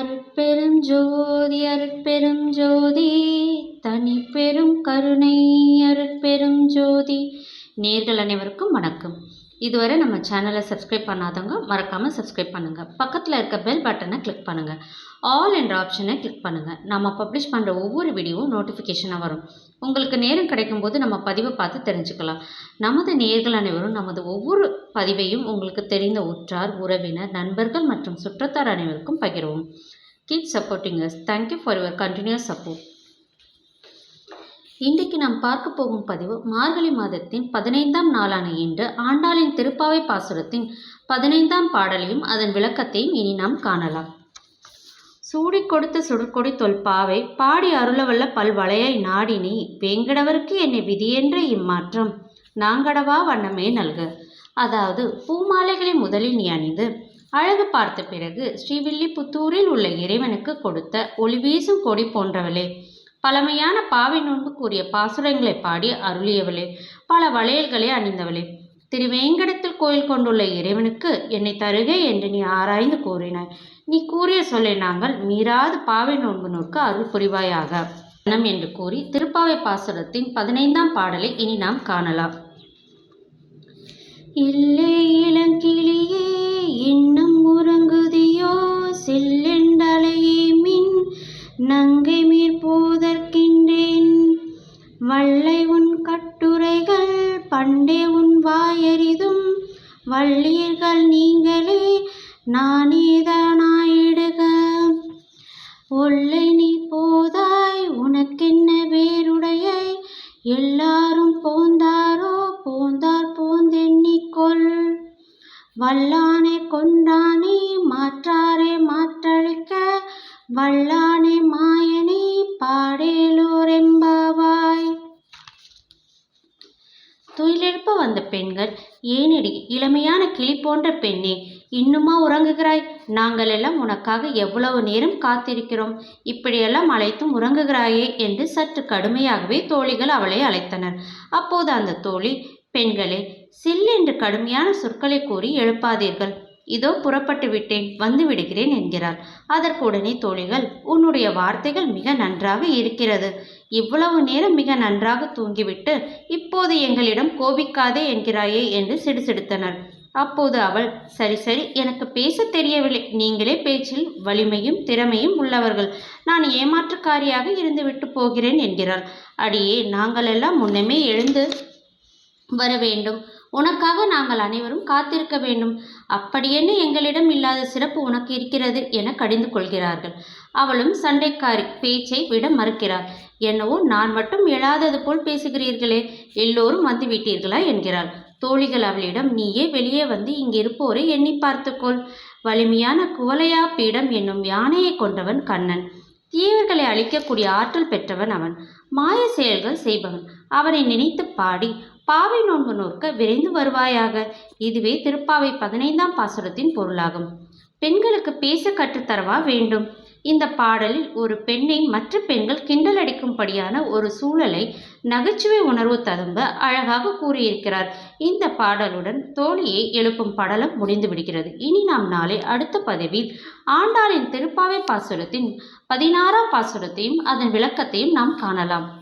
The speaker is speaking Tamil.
அருட்பெரும் ஜோதி அருட்பெரும் ஜோதி. தனிப்பெரும் கருணை அருட்பெரும் ஜோதி. நேர்கள் அனைவருக்கும் வணக்கம். இதுவரை நம்ம சேனலை சப்ஸ்கிரைப் பண்ணாதவங்க மறக்காமல் சப்ஸ்கிரைப் பண்ணுங்கள் பக்கத்தில் இருக்க பெல் பட்டனை கிளிக் பண்ணுங்கள் ஆல் என்ற ஆப்ஷனை கிளிக் பண்ணுங்கள் நம்ம பப்ளிஷ் பண்ணுற ஒவ்வொரு வீடியோவும் நோட்டிஃபிகேஷனாக வரும். உங்களுக்கு நேரம் கிடைக்கும் போது நம்ம பதிவை பார்த்து தெரிஞ்சுக்கலாம். நமது நேர்கள் அனைவரும் நமது ஒவ்வொரு பதிவையும் உங்களுக்கு தெரிந்த உற்றார் உறவினர் நண்பர்கள் மற்றும் சுற்றத்தார் அனைவருக்கும் பகிர்வோம். Keep supporting us thank you for your continuous support இன்றைக்கு நாம் பார்க்க போகும் பதிவு மார்கழி மாதத்தின் பதினைந்தாம் நாளான இன்று ஆண்டாளின் திருப்பாவை பாசுரத்தின் பதினைந்தாம் பாடலையும் அதன் விளக்கத்தையும் இனி நாம் காணலாம். சூடிக் கொடுத்த சுடற்கொடி தொல்பாவை பாடி அருளவல்ல பல்வளையை நாடினி வேங்கடவருக்கு என்னை விதியென்ற இம்மாற்றம். நாங்கடவா வண்ணமே நல்க அதாவது பூமாலைகளை முதலில் நீ அணிந்து அழகு பார்த்த பிறகு ஸ்ரீவில்லிபுத்தூரில் உள்ள இறைவனுக்கு கொடுத்த ஒளி வீசும் கொடி போன்றவளே. பழமையான பாவை நோன்பு கூறிய பாசுரங்களை பாடி அருளியவளே பல வளையல்களை அணிந்தவளே. திருவேங்கடத்தில் கோயில் கொண்டுள்ள இறைவனுக்கு என்னை தருகை என்று நீ ஆராய்ந்து கூறினாய். நீ கூறிய சொல்லை நாங்கள் மீறாது பாவை நோன்பு நோக்கு அருள் புரிவாயாக. நம் என்று கூறி திருப்பாவை பாசுரத்தின் பதினைந்தாம் பாடலை இனி நாம் காணலாம். இல்லை இளங்கிளி பண்டே உன் வாயறிதும் வள்ளீர்கள் நீங்களே நானேதானாயிடுக. ஒல்லை நீ போதாய் உனக்கென்ன வேருடைய எல்லாரும் போந்தாரோ போந்தார் போந்தெண்ணிக்கொள் வல்லானே கொண்டானே மாற்றாரே மாற்றழிக்க வல்லானே மா வந்த பெண்கள் ஏனடி இளமையான கிளி போன்ற பெண்ணே இன்னுமா உறங்குகிறாய்? நாங்கள் எல்லாம் உனக்காக எவ்வளவு நேரம் காத்திருக்கிறோம். இப்படியெல்லாம் அழைத்தும் உறங்குகிறாயே என்று சற்று கடுமையாகவே தோழிகள் அவளை அழைத்தனர். அப்போது அந்த தோழி பெண்களே சில்லென்று கடுமையான சொற்களை கூறி எழுப்பாதீர்கள். இதோ புறப்பட்டு விட்டேன் வந்து விடுகிறேன் என்கிறாள். அதற்கு உடனே தோழிகள் உன்னுடைய வார்த்தைகள் மிக நன்றாக இருக்கிறது. இவ்வளவு நேரம் மிக நன்றாக தூங்கிவிட்டு இப்போது எங்களிடம் கோபிக்காதே என்கிறாயே என்று சிடுசிடுத்தனர். அப்போது அவள் சரி சரி எனக்கு பேச தெரியவில்லை. நீங்களே பேச்சில் வலிமையும் திறமையும் உள்ளவர்கள். நான் ஏமாற்றுக்காரியாக இருந்துவிட்டு போகிறேன் என்கிறாள். அடியே நாங்களெல்லாம் முன்னமே எழுந்து வர வேண்டும். உனக்காக நாங்கள் அனைவரும் காத்திருக்க வேண்டும். அப்படியென்ன எங்களிடம் இல்லாத சிறப்பு உனக்கு இருக்கிறது என கடிந்து கொள்கிறார்கள். அவளும் சண்டைக்காரி பேச்சை விட மறுக்கிறாள் என்னவோ நான் மட்டும் எழாதது போல் பேசுகிறீர்களே எல்லோரும் வந்து விட்டீர்களா என்கிறாள். தோழிகள் அவளிடம் நீயே வெளியே வந்து இங்கிருப்போரை எண்ணி பார்த்துக்கொள். வலிமையான குவலையா பீடம் என்னும் யானையை கொண்டவன் கண்ணன். தீவர்களை அழிக்கக்கூடிய ஆற்றல் பெற்றவன் அவன். மாய செயல்கள் செய்பவன். அவனை நினைத்து பாடி பாவை நோன்பு நோக்க விரைந்து வருவாயாக. இதுவே திருப்பாவை பதினைந்தாம் பாசுரத்தின் பொருளாகும். பெண்களுக்கு பேச கற்றுத்தரவா வேண்டும். இந்த பாடலில் ஒரு பெண்ணை மற்ற பெண்கள் கிண்டல் அடிக்கும்படியான ஒரு சூழலை நகைச்சுவை உணர்வு ததும்ப அழகாக கூறியிருக்கிறார். இந்த பாடலுடன் தோழியை எழுப்பும் படலம் முடிந்து விடுகிறது. இனி நாம் நாளை அடுத்த பதவியில் ஆண்டாளின் திருப்பாவை பாசுரத்தின் பதினாறாம் பாசுரத்தையும் அதன் விளக்கத்தையும் நாம் காணலாம்.